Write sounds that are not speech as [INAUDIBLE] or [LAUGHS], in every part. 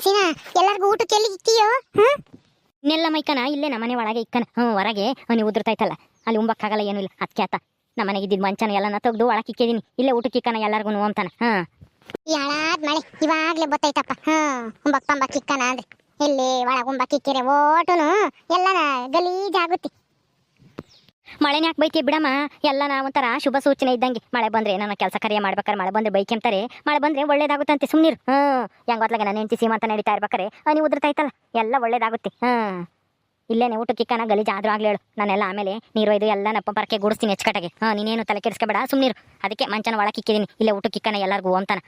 ಸೀನಾ ಎಲ್ಲಾರ್ಗೂ ಊಟಕ್ಕೆ ಎಲ್ಲಿ ಇಕ್ತೀಯೋ? ನೆಲ್ಲ ಮೈಕನ ಇಲ್ಲೇ ನಮ್ಮನೆ ಒಳಗೆ ಇಕ್ಕನ. ಹ್ಞೂ ಹೊರಗೆ ನೀವು ಉದುರ್ತಾಯ್ತಲ್ಲ. ಅಲ್ಲಿ ಉಂಬಕ್ಕಾಗಲ್ಲ ಏನೂ ಇಲ್ಲ. ಅದಕ್ಕೆ ಆತ. ನಮ್ಮನೆಗೆ ಇದ್ದಿದ್ದು ಮಂಚನ ಎಲ್ಲನ ತೆಗ್ದು ಒಳಗೆ ಇಕ್ಕಿದಿನಿ. ಇಲ್ಲೇ ಊಟಕ್ಕೆ ಇಕ್ಕನ ಎಲ್ಲರಿಗೂ ಅಂತಾನೆ. ಹಾಂ. ಈ ಹಾಳಾದ್ ಮಳೆ. ಇವಾಗ್ಲೇ ಗೊತ್ತಾಯ್ತಪ್ಪ ಹ್ಮ್ ಉಂಬಕ್ ಪಂಬಕ್ ಇಕ್ಕನ ಅಂದ್ರೆ. ಇಲ್ಲಿ ಒಳಗೆ ಉಂಬಕ್ ಇಕ್ಕಿರೆ ಓಟುನು ಎಲ್ಲನ ಗಲೀಜಾಗುತ್ತೆ. ಮಳೆನೇ ಯಾಕೆ ಬೈತಿ ಬಿಡಮ್ಮ? ಎಲ್ಲ ನಾವು ಒಂಥರ ಶುಭ ಸೂಚನೆ ಇದ್ದಂಗೆ. ಮಳೆ ಬಂದ್ರೆ ನನ್ನ ಕೆಲಸ ಕಾರ್ಯ ಮಾಡ್ಬೇಕಾರೆ ಮಳೆ ಬಂದ್ರೆ ಬೈಕೆಂತಾರೆ ಮಳೆ ಬಂದ್ರೆ ಒಳ್ಳೇದಾಗುತ್ತಂತೆ ಸುಮ್ನಿರು. ಹ್ಮ್ ಹೆಂಗೊತ್ಲಾಗೆ ನಾನು ಹೆಂಡತಿ ಸೀಮಂತ ನಡೀತಾ ಇರ್ಬೇಕಾರೆ? ನೀವು ಉದುರ್ತಾಯ್ತಲ್ಲ ಎಲ್ಲ ಒಳ್ಳೇದಾಗುತ್ತೆ. ಹ್ಮ್ ಇಲ್ಲೇನೆ ಊಟಕ್ಕೆ ಕಣ ಗಲೀಜ್ ಆದ್ರೂ ಆಗ್ಲಿ ಹೇಳು. ನಾನೆಲ್ಲ ಆಮೇಲೆ ನೀರು ಇದು ಎಲ್ಲ ನಪ್ಪ ಪರಕೆ ಗುಡಿಸ್ತೀನಿ ಹೆಚ್ಚಕಟಾಗೆ ಹಾ ನೀನೇನು ತಲೆ ಕೆಡಿಸ್ಕೊಬೇಡ ಸುಮ್ಮನಿರು ಅದಕ್ಕೆ ಮಂಚನ ಒಳಗೆ ಇಕ್ಕಿದೀನಿ ಇಲ್ಲೇ ಊಟಕ್ಕೆ ಕಿಕ್ಕನ ಎಲ್ಲರಿಗೂ ಅಂತಾನ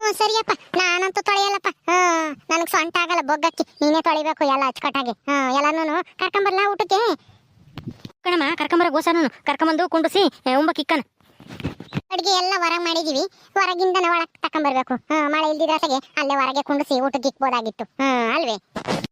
ಹ್ಞೂ, ಸರಿಯಪ್ಪ. ನಾನಂತೂ ತೊಳೆಯಲ್ಲಪ್ಪ. ಹ್ಮ್ ನನಗೆ ಸೊಂಟ ಆಗಲ್ಲ, ಬೊಗ್ಗಕ್ಕೆ. ನೀನೇ ತೊಳಿಬೇಕು ಎಲ್ಲ ಅಚ್ಚುಕಟ್ಟಾಗಿ ಹಾಂ ಎಲ್ಲನೂ ಕರ್ಕೊಂಬರ್ಲಾ ಊಟಕ್ಕೆ? ಕಣಮ್ಮ ಕರ್ಕೊಂಬರ ಗೋಸಾನು ಕರ್ಕೊಂಬಂದು ಕುಂಡಿಸಿ ಉಂಬ ಇಕ್ಕನ ಅಡಿಗೆ ಎಲ್ಲ ಹೊರಗೆ ಮಾಡಿದೀವಿ. ಹೊರಗಿಂದ ನಾವು ಒಳಗೆ ತಕೊಂಬರ್ಬೇಕು. ಹ್ಮ್ ಮಳೆ ಇಲ್ದಿದ್ದಾಸಗೆ ಅಲ್ಲೇ ಹೊರಗೆ ಕುಂಡಿಸಿ ಊಟಕ್ಕೆ ಇಕ್ಬೋದಾಗಿತ್ತು ಹ್ಮ್ ಅಲ್ವೇ?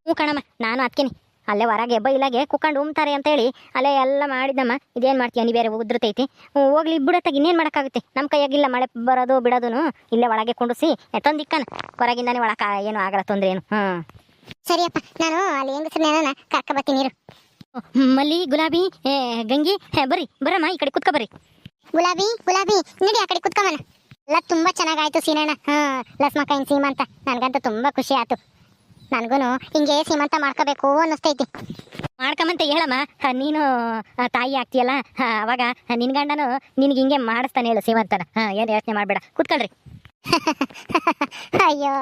ಹ್ಞೂ ಕಣಮ್ಮ ನಾನು ಅದಕ್ಕೇನೆ ಅಲ್ಲೇ ಹೊರಗೆ ಬೈಲಾಗೆ ಕುಕ್ಕಂಡು ಉಮ್ತಾರೆ ಅಂತ ಹೇಳಿ ಅಲ್ಲೇ ಎಲ್ಲ ಮಾಡಿದ್ದಮ್ಮ. ಇದೇನು ಮಾಡ್ತೀಯ ನೀ ಬೇರೆ ಉದ್ರತೈತಿ ಹೋಗ್ಲಿ ಬಿಡತ್ತಾಗ ಇನ್ನೇನು ಮಾಡೋಕ್ಕಾಗುತ್ತೆ? ನಮ್ಮ ಕೈಯಾಗಿಲ್ಲ ಮಳೆ ಬರೋದು ಬಿಡೋದು ಇಲ್ಲೇ ಒಳಗೆ ಕುಂಡಿಸಿ ತಂದಿಕ್ಕನ. ಹೊರಗಿಂದಾನೆ ಒಳಕ ಏನು ಆಗಲ್ಲ ತೊಂದ್ರೆ ಏನು ಹ್ಞೂ ಸರಿಯಪ್ಪ ನಾನು ಅಲ್ಲಿ ಹೆಂಗಸ್ರನ್ನ ಕರ್ಕೊಬತ್ತೀನಿ ಇರು. ಮಲ್ಲಿ ಗುಲಾಬಿ ಏ, ಗಂಗಿ ಹೇ, ಬರ್ರಿ ಬರಮ್ಮ ಈ ಕಡೆ ಕುತ್ಕೊ ಬರ್ರಿ. ಗುಲಾಬಿ ಗುಲಾಬಿ ನಡಿ ಆ ಕಡೆ ಕುತ್ಕೊಂಬನ ಎಲ್ಲ ತುಂಬಾ ಚೆನ್ನಾಗಾಯ್ತು ಸೀನಣ್ಣ. ಹಾ ಕೈನ್ ಸೀಮಂತ. ನನ್ಗಂತೂ ತುಂಬಾ ಖುಷಿ ಆಯ್ತು. ನನ್ಗೂನು ಹಿಂಗೆ ಸೀಮಂತ ಮಾಡ್ಕೋಬೇಕು ಅನ್ನಿಸ್ತೈತಿ. ಮಾಡ್ಕೊಂಬಂತ ಹೇಳಮ್ಮ ನೀನು ತಾಯಿ ಆಗ್ತೀಯಲ್ಲ ಹ, ಅವಾಗ ನಿನ್ ಗಂಡನು ನಿನ್ಗೆ ಹಿಂಗೆ ಮಾಡಿಸ್ತಾನೆ ಹೇಳು ಸೀಮಂತನ. ಹಾಂ ಏನು ಯೋಚನೆ ಮಾಡಬೇಡ. ಕುತ್ಕೊಳ್ರಿ. [LAUGHS] ಅಯ್ಯೋ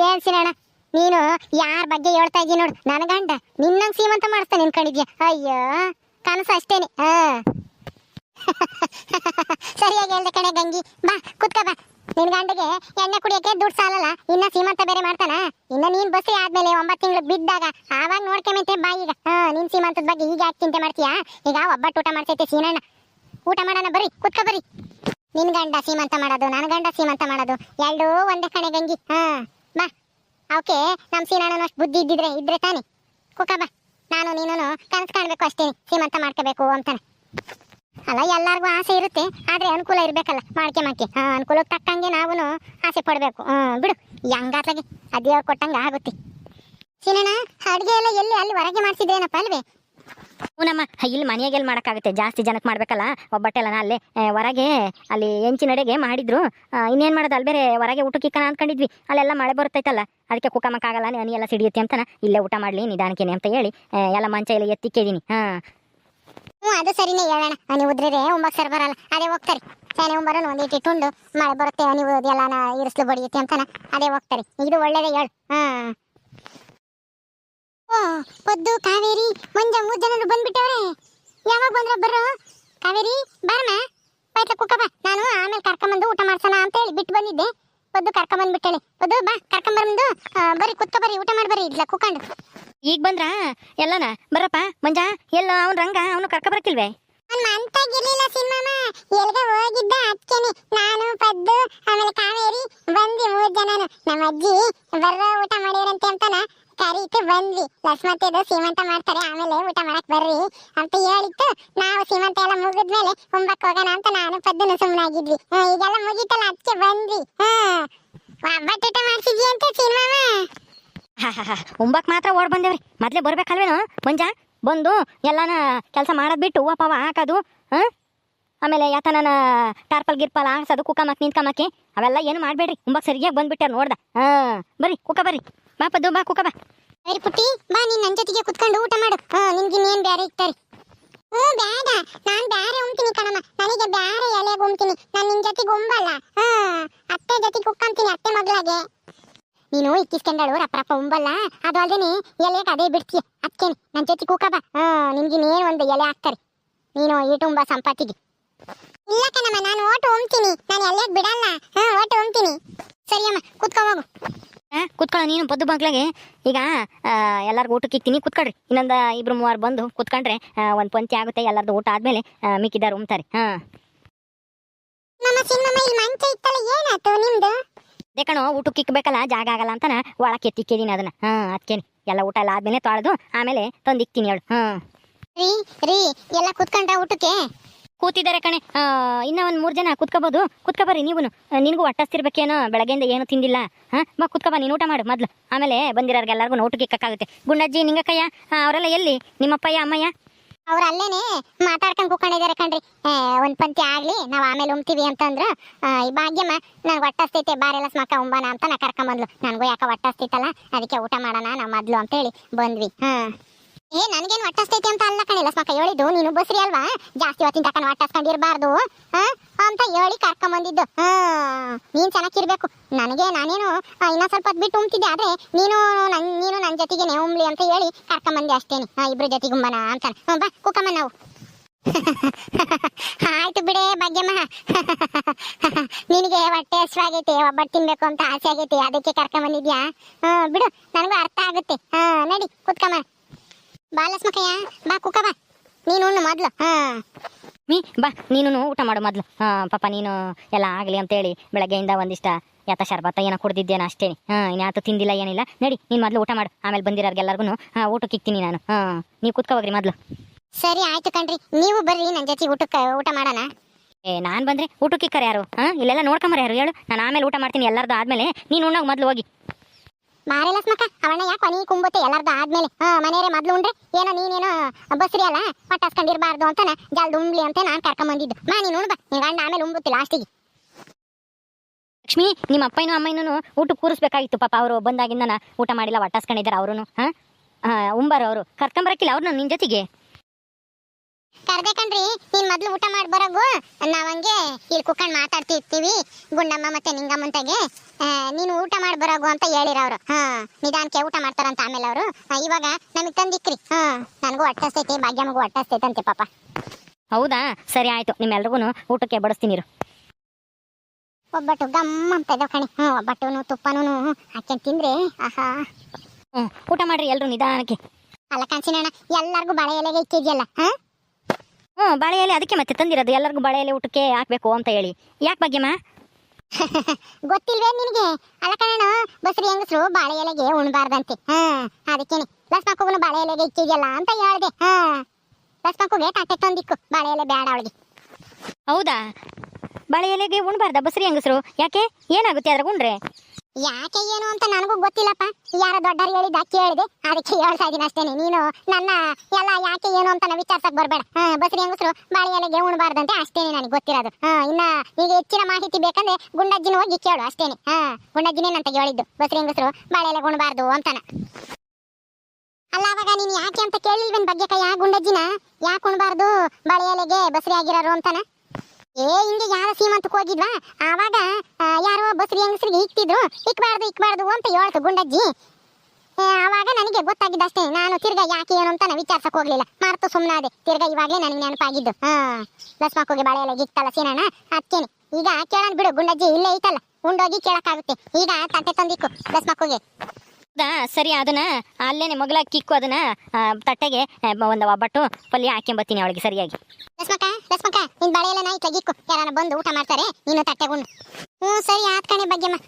ಏನ್ ಸೀನಣ್ಣ? ನೀನು ಯಾರ ಬಗ್ಗೆ ಹೇಳ್ತಾ ಇದೀನಿ ನೋಡು. ನನ್ನ ಗಂಡ ನಿನ್ನಂಗೆ ಸೀಮಂತ ಮಾಡಿಸ್ತಾನೆ ಅನ್ಕೊಂಡಿದ್ಯಾ ಅಯ್ಯೋ, ಕನಸು ಅಷ್ಟೇನೆ. ಹಾ. [LAUGHS] ಸರಿಯಾಗಿ ಹೇಳ್ದೆ ಕಣೆ ಗಂಗಿ. ಬಾ, ಕುತ್ಕ ಬಾ. ನಿನ್ ಗಂಡಗೆ ಎಣ್ಣೆ ಕುಡಿಯಕ್ಕೆ ದುಡ್ಡು ಸಾಲಲ್ಲ, ಇನ್ನ ಸೀಮಂತ ಬೇರೆ ಮಾಡ್ತಾನ? ಇನ್ನ ನೀನ್ ಬಸ್ರಿ ಆದ್ಮೇಲೆ ಒಂಬತ್ತು ತಿಂಗಳು ಬಿದ್ದಾಗ ಆವಾಗ ನೋಡ್ಕೊಂಬಂತೆ ಬಾ ಈಗ. ಹಾ, ನಿನ್ ಸೀಮಂತದ ಬಗ್ಗೆ ಈಗ ಯಾಕೆ ಚಿಂತೆ ಮಾಡ್ತೀಯಾ? ಈಗ ಒಬ್ಬಟ್ಟು ಊಟ ಮಾಡ್ತೈತೆ ಸೀನಣ್ಣ. ಊಟ ಮಾಡೋಣ, ಬರ್ರಿ, ಕುತ್ಕ ಬರ್ರಿ. ನಿನ್ ಗಂಡ ಸೀಮಂತ ಮಾಡೋದು ನನ್ನ ಗಂಡ ಸೀಮಂತ ಮಾಡೋದು. ಎರಡೂ ಒಂದೇ ಕಣೆ ಗಂಗಿ. ಹಾ. ಅವಕ್ಕೆ ನಮ್ಮ ಸೀನಣ್ಣನ ಅಷ್ಟು ಬುದ್ಧಿ ಇದ್ದಿದ್ರೆ ಇದ್ರೆ ತಾನೆ. ಕುಕ್ಕ ಬಾ. ನಾನು ನೀನು ಕನಸು ಕಾಣಬೇಕು ಅಷ್ಟೇನೆ ಸೀಮಂತ ಮಾಡ್ಕೋಬೇಕು ಅಂತಾನೆ. ಅಲ್ಲ, ಎಲ್ಲರಿಗೂ ಆಸೆ ಇರುತ್ತೆ. ಆದ್ರೆ ಅನುಕೂಲ ಇರಬೇಕಲ್ಲ. ಮಾಡ್ಕೆ ಮಾಡ್ಕೆ. ಹಾಂ, ಅನುಕೂಲಕ್ಕೆ ತಕ್ಕಂಗೆ ನಾವು ಆಸೆ ಪಡಬೇಕು. ಹ್ಮ್ ಬಿಡು. ಹೆಂಗಾತ್ಲಾಗೆ ಅದೇ ಕೊಟ್ಟಂಗೆ ಆಗುತ್ತೆ. ಸೀನಣ್ಣ, ಅಡುಗೆ ಎಲ್ಲ ಎಲ್ಲಿ, ಅಲ್ಲಿ ಹೊರಗೆ ಮಾಡಿಸಿದ್ರೇನಪ್ಪ ಅಲ್ವೇ? ಹೂನಮ್ಮ ಇಲ್ಲಿ ಮನೆಯಾಗೆಲ್ಲ ಮಾಡೋಕ್ಕಾಗುತ್ತೆ? ಜಾಸ್ತಿ ಜನಕ್ಕೆ ಮಾಡಬೇಕಲ್ಲ? ಒಬ್ಬಟ್ಟೆಲ್ಲ ಅಲ್ಲೇ ಹೊರಗೆ, ಅಲ್ಲಿ ಎಂಚಿನಡೆಗೆ ಮಾಡಿದ್ರು. ಇನ್ನೇನು ಮಾಡೋದು? ಅಲ್ಲಿ ಬೇರೆ ಹೊರಗೆ ಊಟಕ್ಕೆ ಇಕ್ಕನ ಅಂದ್ಕೊಂಡಿದ್ವಿ. ಅಲ್ಲೆಲ್ಲ ಮಳೆ ಬರ್ತೈತಲ್ಲ ಅದಕ್ಕೆ ಕುಕ್ಕಮಕ್ಕಾಗಲ್ಲ ನೀ ಎಲ್ಲ ಸಿಡಿಯುತ್ತೆ ಅಂತಾನ? ಇಲ್ಲೇ ಊಟ ಮಾಡಲಿ, ನಿಧಾನಕ್ಕೇನೆ ಅಂತ ಹೇಳಿ ಎಲ್ಲ ಮಂಚ ಎಲ್ಲ ಎತ್ತಿಕ್ಕಿದ್ದೀನಿ ಹಾಂ. ಹ್ಞೂ, ಅದು ಸರಿನೇ ಹೇಳೋಣ ನೀವು ಉದ್ರಿದ್ರೆ ಒಂಬತ್ತು ಸರ್ ಬರಲ್ಲ. ಅದೇ ಹೋಗ್ತಾರೆ. ಸೇನೆ ಒಂಬರೋನು ಒಂದು ಇಟ್ಟಿಟ್ಟು ಮಳೆ ಬರುತ್ತೆ, ನೀವು ಎಲ್ಲಾನ ಇರಿಸ್ಲು ಬಡಿಯುತ್ತೆ ಅಂತಾನ? ಅದೇ ಹೋಗ್ತಾರೆ. ಇದು ಒಳ್ಳೇದೇ ಹೇಳು. ಹಾಂ. ಓ ಪದ್ದು ಕಾವೇರಿ ಮಂಜ ಮೂರು ಜನರು ಬಂದ್ಬಿಟ್ಟವ್ರೆ. ಯಾವಾಗ ಬಂದ್ರ ಬರ್ರು? ಕಾವೇರಿ ಬಾರಮ್ಮ. ಬೈತ ಕುಕ್ಕ ಬಾ. ನಾನು ಆಮೇಲೆ ಕರ್ಕೊಂಬಂದು ಊಟ ಮಾಡ್ಸೋಣ ಅಂತ ಹೇಳಿ ಬಿಟ್ಟು ಬಂದಿದ್ದೆ. ಪದ್ದು ಕರ್ಕೊಂಬಂದ್ಬಿಟ್ಟೇಳಿ ಪದ್ದು ಬಾ ಕರ್ಕೊಂಬಂದು ಬರ್ರಿ ಕುತ್ಕೊ ಬರ್ರಿ ಊಟ ಮಾಡಿ ಇಲ್ಲ ಕುಕ್ಕಂಡು. ಈಗ ಬಂದ್ರ? ಎಲ್ಲನ? ಬರಪ್ಪ ಮಂಜ ಎಲ್ಲ ಅವ್ನ ರಂಗ ಅವನು ಕರ್ಕೊಬರಕ್ಕಿಲ್ವೇ ಅವ್ನ್ ಮಂತಾಗಿರ್ಲಿಲ್ಲ ಸಿಂಹಮ್ಮ. ಎಲ್ಗ ಹೋಗಿದ್ದ ಅದ್ಕೇನೆ ನಾನು ಪದ್ದು ಆಮೇಲೆ ಕಾವೇರಿ ಬಂದಿ ಮೂರ್ ಜನನು ನಮ್ಮ ಅಜ್ಜಿ ಬರ್ರ ಊಟ ಮಾಡಿದ್ರಂತೆ ಅಂತಾನ. ಕರೀತು, ಬಂದ್ವಿ. ಲಕ್ಷ್ಮತ್ತದು ಸೀಮಂತ ಮಾಡ್ತಾರೆ, ಆಮೇಲೆ ಊಟ ಮಾಡಕ್ ಬರ್ರಿ ಅಂತ ಹೇಳಿತ್ತು. ನಾವು ಸೀಮಂತ ಎಲ್ಲ ಮುಗಿದ್ಮೇಲೆ ಉಂಬಕ್ ಹೋಗೋಣ ಅಂತ ನಾನು ಪದ್ದನ ಸುಮ್ಮನಾಗಿದ್ವಿ ಈಗೆಲ್ಲ ಮುಗಿತಲ್ಲ, ಅದಕ್ಕೆ ಬಂದ್ವಿ. ಊಟ ಮಾಡ್ಸಿದ್ವಿ ಅಂತ ಉಂಬಕ್ [LAUGHS] ಮಾತ್ರ ಓಡ್ ಬಂದೇವ್ರಿ. ಮೊದ್ಲೇ ಬರ್ಬೇಕಲ್ವೇನು? ಮುಂಜಾ ಬಂದು ಎಲ್ಲಾನ ಕೆಲಸ ಮಾಡೋದ್ ಬಿಟ್ಟು ಹೂವ ಪಾವ ಹಾಕೋದು, ಹಾಂ? ಆಮೇಲೆ ಯಾತನ ಟಾರ್ಪಲ್ ಗಿರ್ಪಲ್ ಹಾಕ್ಸೋದು, ಕುಕ್ಕಮಕ್ ನಿಂತ್ಕಮಕ್ಕೆ, ಅವೆಲ್ಲ ಏನು ಮಾಡಬೇಡ್ರಿ. ಉಂಬಕ್ ಸರಿಯಾಗಿ ಬಂದ್ಬಿಟ್ಟಾರ ನೋಡ್ದ. ಹಾಂ, ಬರ್ರಿ, ಕುಕ್ಕ ಬರ್ರಿ. ಬಾ ಪದ್ದು ಬಾ ಕುಕ್ಕ ಬಾ. ಸರಿ ಪುಟ್ಟಿ, ಬಾ, ನೀನ್ ನನ್ ಜೊತೆಗೆ ಕುತ್ಕೊಂಡು ಊಟ ಮಾಡು. ನಿನ್ಗೆ ಇನ್ನೇನ್ ಬ್ಯಾರೆ ಇಕ್ತಾರೆ ಹ್ಞೂ ಬೇಡ ನಾನ್ ಬ್ಯಾರೆ ಉಣ್ತೀನಿ ಕಣಮ್ಮ. ನನಗೆ ಬ್ಯಾರೆ ಎಲೆಗೆ ಉಣ್ತೀನಿ. ನಾನ್ ನಿನ್ ಜೊತೆಗೆ ಉಂಬಲ್ಲ. ಹಾ, ಅತ್ತೆ ಜೊತೆಗೆ ಕುಕ್ಕಂತೀನಿ ಅತ್ತೆ ಮಗಳಾಗೆ ನೀನು ಇಕ್ಕಿಸ್ಕೊಂಡಳು ರಪ್ರಪ್ಪ ಉಂಬಲ್ಲ. ಅದು ಅಲ್ದೇನೆ ಎಲೆಗೆ ಅದೇ ಬಿಡ್ತೀಯ. ಅದಕ್ಕೇನೆ ನನ್ ಜೊತೆ ಕೂಕ ಬಾ. ಹಾ, ನಿನ್ಗೆ ಇನ್ನೇನ್ ಒಂದು ಎಲೆ ಹಾಕ್ತಾರೆ. ನೀನು ಈಟುಂಬ ಸಂಪಾತಿಗೆ. ಇಲ್ಲ ಕಣಮ್ಮ, ನಾನು ಓಟು ಉಣ್ತೀನಿ. ನಾನು ಎಲೆಗೆ ಬಿಡಲ್ಲ. ಹಾ, ಓಟು ಉಣ್ತೀನಿ. ಸರಿಯಮ್ಮ, ಕುತ್ಕೊ, ಹೋಗು. ಕುತ್ಕೊಳ್ಳೋ ನೀನು ಪದ್ದು ಬಾಗ್ಲಾಗೆ. ಈಗ ಎಲ್ಲರಿಗೂ ಊಟಕ್ಕೆ ಇಕ್ತೀನಿ ಕುತ್ಕೊಳ್ರಿ. ಇನ್ನೊಂದು ಇಬ್ರು ಮೂವರು ಬಂದು ಕುತ್ಕೊಂಡ್ರೆ ಒಂದು ಪಂಚಿ ಆಗುತ್ತೆ ಎಲ್ಲರದು ಊಟ ಆದಮೇಲೆ ಮಿಕ್ಕಿದಾರು ಉಮ್ತಾರೆ ಹಾಂ. ಅದೇ ಕಣೋ ಊಟಕ್ಕೆ ಇಕ್ಬೇಕಲ್ಲ ಜಾಗ ಆಗಲ್ಲ ಅಂತನ ಒಳಕ್ಕೆ ಎತ್ತಿಕ್ಕಿದೀನಿ ಅದನ್ನ. ಹಾಂ ಅದಕ್ಕೇನಿ ಎಲ್ಲ ಊಟ ಎಲ್ಲ ಆದ್ಮೇಲೆ ತೊಳೆದು ಆಮೇಲೆ ತಂದು ಇಕ್ತೀನಿ ಹೇಳು. ಹಾಂ. ರೀ ರೀ ಎಲ್ಲ ಕುತ್ಕೊಂಡ್ರ ಊಟಕ್ಕೆ? ಕೂತಿದ್ದಾರೆ ಕಣೆ. ಇನ್ನ ಒಂದ್ ಮೂರ್ ಜನ ಕುತ್ಕೋಬಹುದು ಕುತ್ಕೋಬರ್ರಿ ನೀವು ನಿನಗೂ ಹೊಟ್ಟಸ್ತಿರ್ಬೇಕೇನೋ ಬೆಳಗ್ಗೆಯಿಂದ ಏನು ತಿಂದಿಲ್ಲ. ಹಾ? ಬಾ ಕುತ್ಕೋಬಾ, ನೀನು ಊಟ ಮಾಡು ಮೊದ್ಲು. ಆಮೇಲೆ ಬಂದಿರೋರ್ಗೆಲ್ಲರಿಗೂ ಊಟಕ್ಕೆ ಇಕ್ಕಾಗುತ್ತೆ ಗುಂಡಜ್ಜಿ, ನಿಂಗಕ್ಕಯ್ಯ? ಅವರೆಲ್ಲ ಎಲ್ಲಿ? ನಿಮ್ಮಪ್ಪಯ್ಯ, ಅಮ್ಮಯ್ಯ? ಅವ್ರ ಅಲ್ಲೇನೆ ಮಾತಾಡ್ಕೊಂಡ್ ಕೂಕೊಂಡಿದ್ದಾರೆ ಕಣ್ರಿ. ಒಂದ್ ಪಂಕ್ತಿ ಆಗ್ಲಿ, ನಾವ್ ಆಮೇಲೆ ಉಮ್ತೀವಿ ಅಂತಂದ್ರ. ಈ ಭಾಗ್ಯಮ್ಮ ನನ್ಗೆ ಬಾರ ಬಾರೆಲ್ಲ ಸ್ಮಕ ಉಂಬಾನ ಅಂತ ನಾ ಕರ್ಕೊಂಬಂದ್ಲು. ನನ್ಗೂ ಯಾಕ ಒಟ್ಟಸ್ತಿತ್ತಲ್ಲ ಅದಕ್ಕೆ ಊಟ ಮಾಡೋಣ ಮೊದ್ಲು ಅಂತ ಹೇಳಿ ಬಂದ್ವಿ. ಹಾ. ಏ, ನನ್ಗೇನ್ ಹೊಟ್ಟಸ್ತೈತೆ ಅಂತ ಅಲ್ಲ ಕಣೆ, ಲಸ್ಮಕ್ಕ, ಹೇಳಿದ್ದು. ನೀನು ಬಸ್ರಿ ಅಲ್ವಾ? ಜಾಸ್ತಿ ಹೊತ್ತಿನ ತಕ್ಕ ಹೊಟ್ಟಸ್ಕೊಂಡಿರ್ಬಾರ್ದು ಅಂತ ಹೇಳಿ ಕರ್ಕೊಂಬಂದಿದ್ದು. ಬಂದಿದ್ದು ನೀನ್ ಚೆನ್ನಾಗಿರ್ಬೇಕು. ನನಗೆ ನಾನೇನು ಇನ್ನ ಸ್ವಲ್ಪ ಹೊತ್ತು ಬಿಟ್ಟು ಉಮ್ತಿದ್ದೆ ಆದ್ರೆ ನೀನು, ನನ್, ನೀನು ನನ್ನ ಜೊತೆಗೆ ಉಮ್ಲಿ ಅಂತ ಹೇಳಿ ಕರ್ಕೊಂಬಂದೆ ಅಷ್ಟೇನೆ. ಇಬ್ರು ಜೊತೆಗೆ ಉಂಬನ ಅಂತ ಬಾ ಕುಕ್ಕಮ್ಮ ನಾವು. [LAUGHS] ಆಯ್ತು ಬಿಡೇ, ಭಾಗ್ಯಮ್ಮ. [LAUGHS] ನಿನಗೆ ಹೊಟ್ಟೆ ಹಸಿವಾಗೈತೆ, ಒಬ್ಬಟ್ಟು ತಿನ್ಬೇಕು ಅಂತ ಆಸೆ ಆಗೈತೆ, ಅದಕ್ಕೆ ಕರ್ಕೊಂಬಂದಿದ್ಯಾ? ಬಂದಿದ್ಯಾ ಬಿಡು, ನನಗೂ ಅರ್ಥ ಆಗುತ್ತೆ. ಹಾ, ನಡಿ, ಕುತ್ಕಮ್ಮ. ಬಾ ಲಸ್ಮಕ್ಕಯ್ಯ ಬಾ ಕುಕ್ಕ ಬಾ. ನೀನು ಉಣ್ಣು ಮೊದ್ಲು ಹಾ. ಮೀ ಬಾ ನೀನು ಊಟ ಮಾಡು ಮೊದ್ಲು. ಹಾ ಪಾಪ ನೀನು ಎಲ್ಲ ಆಗ್ಲಿ ಅಂತೇಳಿ ಬೆಳಗ್ಗೆಯಿಂದ ಒಂದಿಷ್ಟ ಯಾತ ಶರ್ಬತ್ತ ಏನೋ ಕುಡ್ದಿದ್ದೇನ ಅಷ್ಟೇನೆ ಹಾ ಇನ್ಯಾತು ತಿಂದಿಲ್ಲ ಏನಿಲ್ಲ. ನಡಿ ನೀನ್ ಮೊದ್ಲು ಊಟ ಮಾಡು. ಆಮೇಲೆ ಬಂದಿರೋರ್ಗೆಲ್ಲರಿಗೂ ಹಾ ಊಟಕ್ಕೆ ಇಕ್ತೀನಿ ನಾನು. ಹಾ ನೀವು ಕುತ್ಕೋ ಹೋಗ್ರಿ ಮೊದ್ಲು. ಸರಿ ಆಯ್ತು ಕಣ್ರಿ. ನೀವು ಬರ್ರಿ ನನ್ನ ಜೊತೆ ಊಟಕ್ಕೆ ಊಟ ಮಾಡೋಣ. ಏ ನಾನ್ ಬಂದ್ರೆ ಊಟಕ್ಕೆ ಇಕ್ಕರ ಯಾರು? ಹಾ ಇಲ್ಲೆಲ್ಲ ನೋಡ್ಕೊಂಬರ ಯಾರು? ಹೇಳು. ನಾನು ಆಮೇಲೆ ಊಟ ಮಾಡ್ತೀನಿ ಎಲ್ಲರದು ಆದ್ಮೇಲೆ ನೀನು ಉಣ್ಣಾಗ ಮೊದ್ಲು ಹೋಗಿ. ಮಾರೇ ಮಕ್ಕ ಅವಣ್ಣ ಯಾಕೆ ನೀ ಕುಂಬತ್ತೆ? ಎಲ್ಲಾರ್ದು ಆದ್ಮೇಲೆ. ಹಾ, ಮನೆಯವ್ರೆ ಮೊದ್ಲು ಉಂಡ್ರೆ, ಏನೋ ನೀನೇನೋ ಬಸ್ರಿ ಅಲ್ಲ ಪಟ್ಟಾಸ್ಕೊಂಡಿರ್ಬಾರ್ದು ಅಂತ ಜಲ್ದು ಉಂಬ್ಲಿ ಅಂತ ಕರ್ಕೊಂಡ್ ಕರ್ಕೊಂಬಂದಿದ್ದು. ಮಾ, ನೀನು ಉಣ್ಬ. ನಿನ್ ಆಮೇಲೆ ಉಂಬುತ್ತಿ ಲಾಸ್ಟಿಗೆ. ಲಕ್ಷ್ಮಿ, ನಿಮ್ಮ ಅಪ್ಪನೂ ಅಮ್ಮನೂ ಊಟ ಕೂರಿಸ್ಬೇಕಾಗಿತ್ತು ಪಾಪ ಅವರು ಬಂದಾಗಿಂದ ಊಟ ಮಾಡಿಲ್ಲ, ಒಟ್ಟಾಸ್ಕೊಂಡಿದ್ದಾರೆ ಅವರು ಹಾ? ಉಂಬಾರು ಅವರು. ಕರ್ಕೊಂಬರಕ್ಕಿಲ್ಲ ಅವ್ರನ್ನ ನಿನ್ ಜೊತೆಗೆ. ಕರ್ದೆ ಕಣ್ರಿ ನೀನ್ ಮೊದ್ಲು ಊಟ ಮಾಡಿ ಬರೋಗು. ನಾವಂಗೆ ಇಲ್ಲಿ ಕುತ್ಕೊಂಡ್ ಮಾತಾಡ್ತಿರ್ತೀವಿ ಗುಂಡಮ್ಮ ಮತ್ತೆ ನಿಂಗಮ್ಮಂತಾಗೆ ಆ, ನೀನು ಊಟ ಮಾಡಿ ಬರೋಗು ಅಂತ ಹೇಳಿರವ್ರು ಹಾ ನಿಧಾನಕ್ಕೆ ಊಟ ಮಾಡ್ತಾರಂತ ಆಮೇಲೆ ಅವರು. ಇವಾಗ ನಮಗ್ ತಂದಿಕ್ರಿ. ಹಾ ನನಗೂ ಹೊಟ್ಟಸ್ತೈತೆ ಭಾಗ್ಯಮ್ಮಗೂ ಹೊಟ್ಟಸ್ತೈತಂತೆ ಪಾಪ. ಹೌದಾ? ಸರಿ ಆಯ್ತು ನಿಮ್ಮೆಲ್ರಿಗೂ ಊಟಕ್ಕೆ ಬಡಿಸ್ತೀನಿ. ಒಬ್ಬಟ್ಟು ಗಮ್ಮ ಅಂತ ಇದಾವ ಕಣಿ. ಹ್ಞೂ ಒಬ್ಬಟ್ಟು ತುಪ್ಪನೂ ಹಾಕ್ಯಂಡ್ ತಿಂದ್ರಿ ಆಹಾ. ಹ್ಮ್ ಊಟ ಮಾಡ್ರಿ ಎಲ್ರು ನಿಧಾನಕ್ಕೆ. ಅಲ್ಲ ಕಾಂಚಿನಣ್ಣ ಎಲ್ಲಾರ್ಗು ಬಳೆ ಎಲೆಗೆ ಇಕ್ಕಿದ್ಯಲ್ಲ ಹಾ? ಹ್ಮ್ ಬಾಳೆ ಎಲೆ ಅದಕ್ಕೆ ಮತ್ತೆ ತಂದಿರೋದು. ಎಲ್ಲರಿಗೂ ಬಾಳೆ ಎಲೆ ಊಟಕ್ಕೆ ಹಾಕ್ಬೇಕು ಅಂತ ಹೇಳಿ. ಯಾಕೆ ಭಾಗ್ಯಮ್ಮ [LAUGHS] ಗೊತ್ತಿಲ್ವೇ ನಿನಗೆ? ಅಲ್ಲ ಕಣ ಬಸ್ರಿ ಹೆಂಗಸ್ರು ಬಾಳೆ ಎಲೆಗೆ ಉಣ್ಬಾರ್ದಂತೆ. ಹಾ ಅದಕ್ಕೇನೆ. ಮಕ್ಕಳು ಬಾಳೆ ಎಲೆಗೆ ಇಕ್ಕಿದ್ಯಲ್ಲ ಅಂತ ಹೇಳ್ದೆ. ಹಾ ಲಸ್ಮಕ್ಕೂಗೆ ತಟ್ಟೆ ತಂದಿಕ್ಕು. ಬಾಳೆ ಎಲೆ ಬೇಡ ಅವಳಿಗೆ. ಹೌದಾ? ಬಾಳೆ ಎಲೆಗೆ ಉಣ್ಬಾರ್ದ ಬಸ್ರಿ ಹೆಂಗಸರು? ಯಾಕೆ? ಏನಾಗುತ್ತೆ ಅದ್ರಾಗ ಉಂಡ್ರೆ? ಯಾಕೆ ಏನು ಅಂತ ನನಗೂ ಗೊತ್ತಿಲ್ಲಪ್ಪ. ಯಾರ ದೊಡ್ಡರು ಹೇಳಿದ ಕೇಳಿದೆ. ಅದಕ್ಕೆ ಹೇಳ್ತಾ ಇದೀನಿ ಅಷ್ಟೇನೆ ನೀನು. ನನ್ನ ಎಲ್ಲ ಯಾಕೆ ಏನು ಅಂತ ವಿಚಾರಿಸಕ್ ಬರಬೇಡ. ಬಸ್ರಿ ಹೆಂಗಸರು, ಬಾಳೆ ಎಲೆಗೆ ಉಣ್ಬಾರ್ದಂತೆ ಅಷ್ಟೇನೆ ನನಗೆ ಗೊತ್ತಿರೋದು. ಇನ್ನ ಈಗ ಹೆಚ್ಚಿನ ಮಾಹಿತಿ ಬೇಕಂದ್ರೆ ಗುಂಡಜ್ಜಿನ ಹೋಗಿ ಕೇಳು ಅಷ್ಟೇನೆ. ಹಾ ಗುಂಡಜ್ಜಿನೇನಂತ ಹೇಳಿದ್ದು. ಬಸ್ರಿ ಹೆಂಗಸರು, ಬಾಳೆ ಎಲೆಗೆ ಉಣ್ಬಾರ್ದು ಅಂತಾನ. ಅಲ್ಲ, ಅವಾಗ ನೀನು ಯಾಕೆ ಅಂತ ಕೇಳಿಲ್ವೇನ್ ಬಗ್ಗೆ ಕೈ ಗುಂಡಜ್ಜಿನ? ಯಾಕೆ ಉಣ್ಬಾರ್ದು ಬಾಳೆ ಎಲೆಗೆ ಬಸ್ರಿ ಆಗಿರೋರು ಅಂತಾನ? ಏ, ಹಿಂಗೆ ಯಾರ ಸೀಮಂತಕ್ಕೆ ಹೋಗಿದ್ವಾ? ಆವಾಗ ಯಾರೋ ಬಸ್ರಿ ಹೆಂಗಸ್ರಿಗೆ ಇಕ್ತಿದ್ರು ಇಕ್ಬಾರ್ದು ಇಕ್ಬಾರ್ದು ಅಂತ ಹೇಳ್ತು ಗುಂಡಜ್ಜಿ. ಆವಾಗ ನನಗೆ ಗೊತ್ತಾಗಿದ್ದ ಅಷ್ಟೇ, ನಾನು ತಿರ್ಗಾ ಯಾಕೆ ಏನು ಅಂತ ವಿಚಾರಿಸಕ್ ಹೋಗ್ಲಿಲ್ಲ. ಮಾರ್ತು ಸುಮ್ಮನಾದೆ ತಿರ್ಗಾ ಇವಾಗಲೇ ನನಗೆ ನೆನಪಾಗಿದ್ದು. ಹಾ ಬಾಳೆ ಎಲ್ಲ ಇಕ್ತಲ್ಲ ಸೀನಣ್ಣ ಅದಕ್ಕೇನೆ ಈಗ ಕೇಳೋಣ ಬಿಡು, ಗುಂಡಜ್ಜಿ ಇಲ್ಲೇ ಇತ್ತಲ್ಲ ಉಂಡೋಗಿ ಕೇಳೋಕ್ಕಾಗುತ್ತೆ. ಈಗ ತಟ್ಟೆ ತಂದಿಕ್ಕು ಲಸ್ಮಕ್ಕೋಗೆ ಹೌದಾ? ಸರಿ, ಅದನ್ನ ಅಲ್ಲೇನೆ ಮಗಳ ಕಿಕ್ಕು ಅದನ್ನ ತಟ್ಟೆಗೆ ಒಂದು ಒಬ್ಬಟ್ಟು ಪಲ್ಯ ಹಾಕೊಂಬತ್ತೀನಿ ಅವಳಿಗೆ ಸರಿಯಾಗಿ. ಲಸ್ಮಕ್ಕ ಲಸ್ಮಕ್ಕ ನಿನ್ ಬಾಳೆ ಇಟ್ಲಾಗಿಕ್ಕು ಯಾರನ್ನ ಬಂದು ಊಟ ಮಾಡ್ತಾರೆ, ನೀನು ತಟ್ಟೆ ಉಣ್ಣು. ಹ್ಞೂ ಸರಿ, ಆತ್ ಕಣೆ ಬಗ್ಗೆಮ್ಮ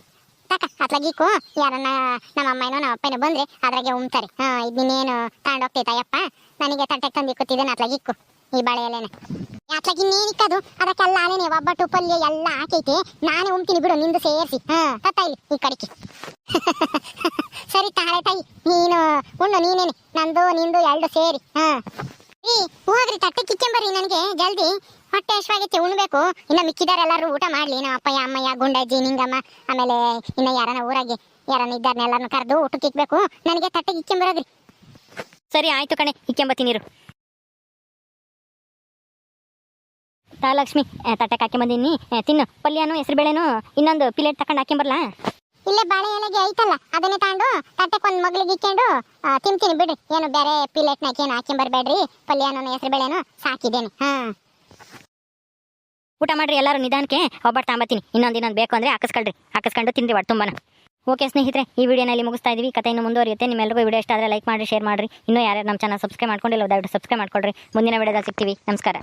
ತಕ ಅತ್ಲಾಗಿಕ್ಕು ಯಾರನ್ನ ನಮ್ಮ ಅಮ್ಮನೋ ನಮ್ಮ ಅಪ್ಪನೋ ಬಂದ್ರೆ ಅದ್ರಾಗೆ ಉಣ್ತಾರೆ. ಹಾ ಇದನ್ನೇನು ತಗೊಂಡೋಗ್ತೈತಯ್ಯಪ್ಪ ನನಗೆ ತಟ್ಟೆ ತಂದಿಕ್ಕುತ್ತಿದ್ದೇನೆ ಅತ್ಲಾಗಿಕ್ಕು ಈ ಬಾಳೆ ಎಲೆನ. ಅತ್ಲಾಗಿ ಇನ್ನೇನಿಕ್ಕದು ಅದಕ್ಕೆಲ್ಲ ಅಲೆನೆ ಒಬ್ಬಟ್ಟು ಪಲ್ಯ ಎಲ್ಲ ಹಾಕೈತೆ. ನಾನೇ ಉಮ್ತೀನಿ ಬಿಡು, ನಿಂದು ಸೇರಿಸಿ. ಹಾ, ತತ್ತ ಇಲ್ಲಿ, ಈ ಕಡೆಗೆ. [LAUGHS] ಸರಿ ತಾಳೆ ತಾಯಿ. ನೀನು ಉಣ್ಣು ನೀನೇನೆ. ನಂದು ನಿಂದು ಎರಡು ಸೇರಿ. ಹಾ. ಈ ಹೋಗ್ರಿ ತಟ್ಟೆ ಕಿಚ್ಚಂಬರ್ರಿ ನನಗೆ ಜಲ್ದಿ. ಹೊಟ್ಟೆ ಹಶ್ವಾಗೈತೆ ಉಣ್ಬೇಕು. ಇನ್ನ ಮಿಕ್ಕಿದಾರೆಲ್ಲರೂ ಊಟ ಮಾಡ್ಲಿ. ನಮ್ಮ ಅಪ್ಪಯ್ಯ ಅಮ್ಮಯ್ಯ ಗುಂಡಜ್ಜಿ ನಿಂಗಮ್ಮ ಆಮೇಲೆ ಇನ್ನ ಯಾರನ ಊರಾಗೆ ಯಾರನ್ನ ಇದ್ದಾರನ್ನ ಎಲ್ಲರನ್ನ ಕರೆದು ಊಟಕ್ಕೆ ಇಕ್ಬೇಕು. ನನಗೆ ತಟ್ಟೆ ಇಕ್ಕೆಂಬರೋದ್ರಿ ಸರಿ ಆಯ್ತು ಕಣೆ. ಇಕ್ಕೊಂಬತ್ತೀನಿ ಇರು ತಾ ಲಕ್ಷ್ಮಿ. ಆ, ತಟ್ಟೆಗೆ ಹಾಕಿ ಬಂದೀನಿ ತಿನ್ನು. ಪಲ್ಯನೂ ಹೆಸರು ಬೇಳೆನೂ ಇನ್ನೊಂದು ಪ್ಲೇಟ್ ತಕೊಂಡು ಹಾಕೊಂಬರ್ಲಾ ಇಲ್ಲೇ ಬಾಳೆ ಎಲೆಗೆ ಐತಲ್ಲ, ಅದನ್ನೇ ತಗೊಂಡು ತಟ್ಟೆಗೆ ಒಂದು ಮಗ್ಳಿಗೆ ಇಕ್ಕೊಂಡು ತಿಂತೀನಿ ಬಿಡ್ರಿ ಏನು ಬೇರೆ ಪಿಲೆಟ್ನಾಗ ಏನು ಹಾಕೊಂಬರ್ಬೇಡ್ರಿ ಪಲ್ಯನೋ ಹೆಸರು ಬೇಳೆನು ಸಾಕಿದ್ದೇನೆ. ಹಾ. ಊಟ ಮಾಡ್ರಿ ಎಲ್ಲರೂ ನಿಧಾನಕ್ಕೆ ಒಬ್ಬಟ್ಟು ತಾಂಬತ್ತೀನಿ. ಇನ್ನೊಂದು ಇನ್ನೊಂದು ಬೇಕು ಅಂದರೆ ಹಾಕಿಸ್ಕೊಳ್ರಿ. ಹಾಕಿಸ್ಕೊಂಡು ತಿಂದ್ರಿ ಒಟ್ಟು ತುಂಬಾನ. ಓಕೆ ಸ್ನೇಹಿತರೆ, ಈ ವಿಡಿಯೋನಲ್ಲಿ ಮುಗಿಸ್ತಾ ಇದೀವಿ. ಕಥೆ ಇನ್ನು ಮುಂದುವರಿಯುತ್ತೆ. ನಿಮ್ಮೆಲ್ಲರಿಗೂ ವಿಡಿಯೋ ಇಷ್ಟ ಆದರೆ ಲೈಕ್ ಮಾಡಿ ಶೇರ್ ಮಾಡಿರಿ. ಇನ್ನೂ ಯಾರ್ಯಾರು ನಮ್ಮ ಚಾನಲ್ ಸಬ್ಸ್ಕ್ರೈಬ್ ಮಾಡ್ಕೊಂಡಿಲ್ಲ, ದಯವಿಟ್ಟು ಸಬ್ಸ್ಕ್ರೈಬ್ ಮಾಡ್ಕೊಳ್ರಿ. ಮುಂದಿನ ವಿಡಿಯೋದಲ್ಲಿ ಸಿಗ್ತೀವಿ. ನಮಸ್ಕಾರ.